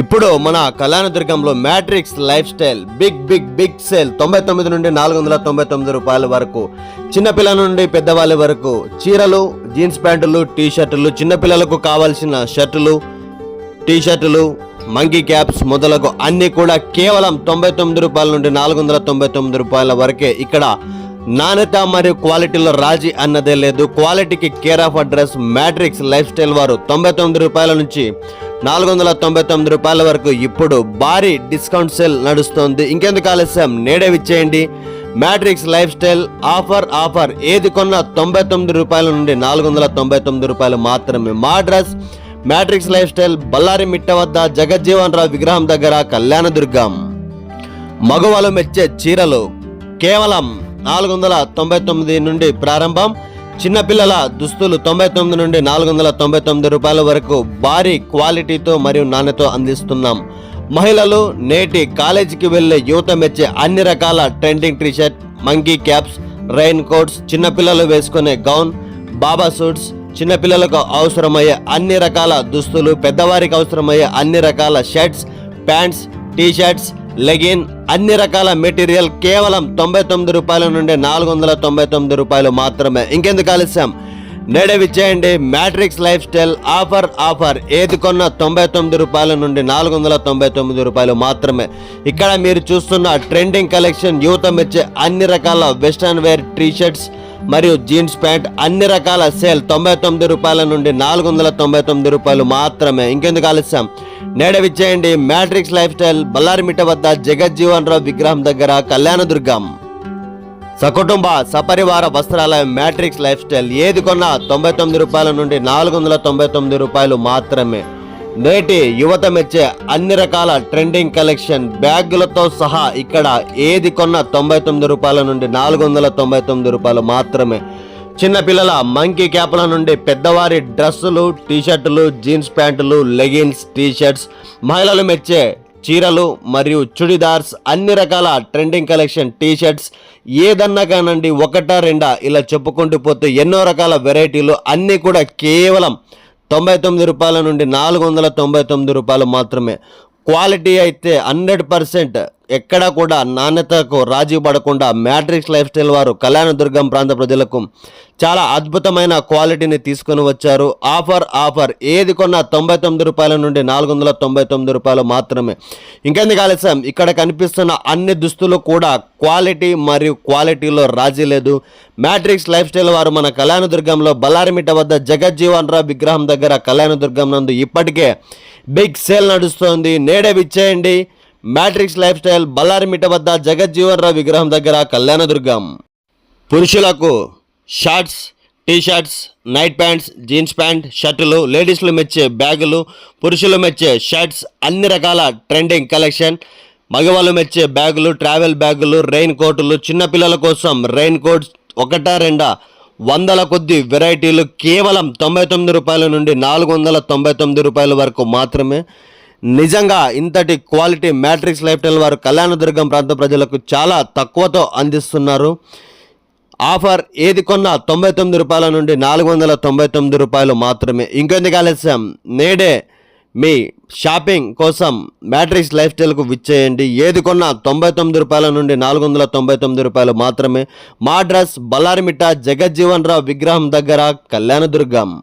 ఇప్పుడు మన కళ్యాణదుర్గంలో Matrix Lifestyle big big big sale తొంభై తొమ్మిది నుండి నాలుగు వందల తొంభై తొమ్మిది రూపాయల వరకు. చిన్నపిల్లల నుండి పెద్దవాళ్ళ వరకు. చీరలు జీన్స్ ప్యాంటులు టీ షర్టులు చిన్నపిల్లలకు కావాల్సిన షర్టులు టీ షర్టులు మంకీ క్యాప్స్ మొదలగు అన్ని కూడా కేవలం తొంభై తొమ్మిది రూపాయల నుండి నాలుగు వందల తొంభై తొమ్మిది రూపాయల వరకే. ఇక్కడ నాణ్యత మరియు క్వాలిటీలో రాజీ అన్నదే లేదు. క్వాలిటీకి care of address Matrix Lifestyle వారు తొంభై తొమ్మిది రూపాయల నుంచి నాలుగు వందల తొంభై తొమ్మిది రూపాయల వరకు ఇప్పుడు భారీ డిస్కౌంట్ సేల్ నడుస్తోంది. ఇంకెందుకు ఆలస్యం? నేడే విచ్చేయండి. Matrix Lifestyle offer offer. ఏది కొన్నా తొంభై తొమ్మిది రూపాయల నుండి నాలుగు వందల తొంభై తొమ్మిది రూపాయలు మాత్రమే. మా address Matrix Lifestyle Ballari మిట్ట వద్ద జగజ్జీవన్ రావు విగ్రహం దగ్గర కళ్యాణదుర్గం. మగవాళ్ళు మెచ్చే చీరలు కేవలం నాలుగు వందల తొంభై తొమ్మిది నుండి ప్రారంభం. చిన్నపిల్లల దుస్తులు తొంభై తొమ్మిది నుండి నాలుగు వందల తొంభై తొమ్మిది రూపాయల వరకు భారీ క్వాలిటీతో మరియు నాణ్యతో అందిస్తున్నాం. మహిళలు నేటి కాలేజీకి వెళ్ళే యువత మెచ్చే అన్ని రకాల trending T shirt monkey caps raincoats చిన్నపిల్లలు వేసుకునే గౌన్ బాబా సూట్స్ చిన్నపిల్లలకు అవసరమయ్యే అన్ని రకాల దుస్తులు పెద్దవారికి అవసరమయ్యే అన్ని రకాల shirts pants T shirts legging అన్ని రకాల మెటీరియల్ కేవలం తొంభై తొమ్మిది రూపాయల నుండి నాలుగు వందల తొంభై తొమ్మిది రూపాయలు మాత్రమే. ఇంకెందుకు ఆలస్యం? నేడే విచ్చేయండి. Matrix Lifestyle offer offer. ఏది కొన్న తొంభై తొమ్మిది రూపాయల నుండి నాలుగు వందల తొంభై తొమ్మిది రూపాయలు మాత్రమే. ఇక్కడ మీరు చూస్తున్న ట్రెండింగ్ కలెక్షన్ యువత మెచ్చే అన్ని రకాల వెస్టర్న్ వేర్ టీ షర్ట్స్ మరియు జీన్స్ ప్యాంట్ అన్ని రకాల సేల్ తొంభై తొమ్మిది రూపాయల నుండి నాలుగు వందల తొంభై తొమ్మిది రూపాయలు మాత్రమే. ఇంకెందుకు ఆలస్యం? నేడ విచ్చేయండి మ్యాట్రిక్స్ లైఫ్ స్టైల్ బల్లారిమిట్ట వద్ద జగజ్జీవన్ రావు విగ్రహం దగ్గర కళ్యాణదుర్గం. సకుటుంబ సపరివార వస్త్రాలయం మ్యాట్రిక్స్ లైఫ్ స్టైల్ ఏది కొన్నా తొంభై తొమ్మిది రూపాయల నుండి నాలుగు వందల తొంభై తొమ్మిది రూపాయలు మాత్రమే. నేటి యువత మెచ్చే అన్ని రకాల ట్రెండింగ్ కలెక్షన్ బ్యాగులతో సహా ఇక్కడ ఏది కొన్నా తొంభై తొమ్మిది రూపాయల నుండి నాలుగు వందల తొంభై తొమ్మిది రూపాయలు మాత్రమే. చిన్నపిల్లల మంకీ క్యాప్ల నుండి పెద్దవారి డ్రెస్సులు టీషర్టులు జీన్స్ ప్యాంటులు లెగిన్స్ టీషర్ట్స్ మహిళలు మెచ్చే చీరలు మరియు చుడిదార్స్ అన్ని రకాల ట్రెండింగ్ కలెక్షన్ టీషర్ట్స్ ఏదన్నా కానండి ఒకటా రెండా ఇలా చెప్పుకుంటూ పోతే ఎన్నో రకాల వెరైటీలు అన్నీ కూడా కేవలం తొంభై తొమ్మిది రూపాయల నుండి నాలుగు వందల తొంభై తొమ్మిది రూపాయలు మాత్రమే. క్వాలిటీ అయితే హండ్రెడ్ పర్సెంట్ ఎక్కడా కూడా నాణ్యతకు రాజీ పడకుండా మ్యాట్రిక్స్ లైఫ్ స్టైల్ వారు కళ్యాణదుర్గం ప్రాంత ప్రజలకు చాలా అద్భుతమైన క్వాలిటీని తీసుకొని వచ్చారు. Offer offer. ఏది కొన్నా తొంభై తొమ్మిది రూపాయల నుండి నాలుగు వందల తొంభై తొమ్మిది రూపాయలు మాత్రమే. ఇంకెందుకు ఆలస్యం? ఇక్కడ కనిపిస్తున్న అన్ని దుస్తులు కూడా క్వాలిటీ మరియు క్వాలిటీలో రాజీ లేదు. మ్యాట్రిక్స్ లైఫ్ స్టైల్ వారు మన కళ్యాణదుర్గంలో బల్లారిమిట్ట వద్ద జగజ్జీవన్ రావు విగ్రహం దగ్గర కళ్యాణదుర్గం నందు ఇప్పటికే బిగ్ సేల్ నడుస్తోంది. నేడే విచ్చేయండి. మ్యాట్రిక్స్ లైఫ్ స్టైల్ బల్లారిమిట్ట వద్ద జగజ్జీవన్ రావు విగ్రహం దగ్గర కళ్యాణదుర్గం. పురుషులకు shorts T shirts night pants jeans pant షర్టులు లేడీస్లు మెచ్చే బ్యాగులు పురుషులు మెచ్చే షర్ట్స్ అన్ని రకాల ట్రెండింగ్ కలెక్షన్. మగవాళ్ళు మెచ్చే బ్యాగులు ట్రావెల్ బ్యాగులు రెయిన్ కోటులు చిన్నపిల్లల కోసం రెయిన్ కోట్స్ ఒకటా రెండా? వందల కొద్ది వెరైటీలు కేవలం తొంభై తొమ్మిది రూపాయల నుండి నాలుగు వందల తొంభై తొమ్మిది రూపాయల వరకు మాత్రమే. నిజంగా ఇంతటి క్వాలిటీ మ్యాట్రిక్స్ లైఫ్టైల్ వారు కళ్యాణదుర్గం ప్రాంత ప్రజలకు చాలా తక్కువతో అందిస్తున్నారు. ఆఫర్ ఏది కొన్నా తొంభై తొమ్మిది రూపాయల నుండి నాలుగు వందల తొంభై తొమ్మిది రూపాయలు మాత్రమే. ఇంకెందుకు ఆలస్యం? నేడే మీ షాపింగ్ కోసం మ్యాట్రిక్స్ లైఫ్ స్టైల్కు విచ్చేయండి. ఏది కొన్నా తొంభై తొమ్మిది రూపాయల నుండి నాలుగు వందల తొంభై తొమ్మిది రూపాయలు మాత్రమే. మా అడ్రస్ బల్లారిమిట్ట జగజ్జీవన్ రావు విగ్రహం దగ్గర కళ్యాణదుర్గం.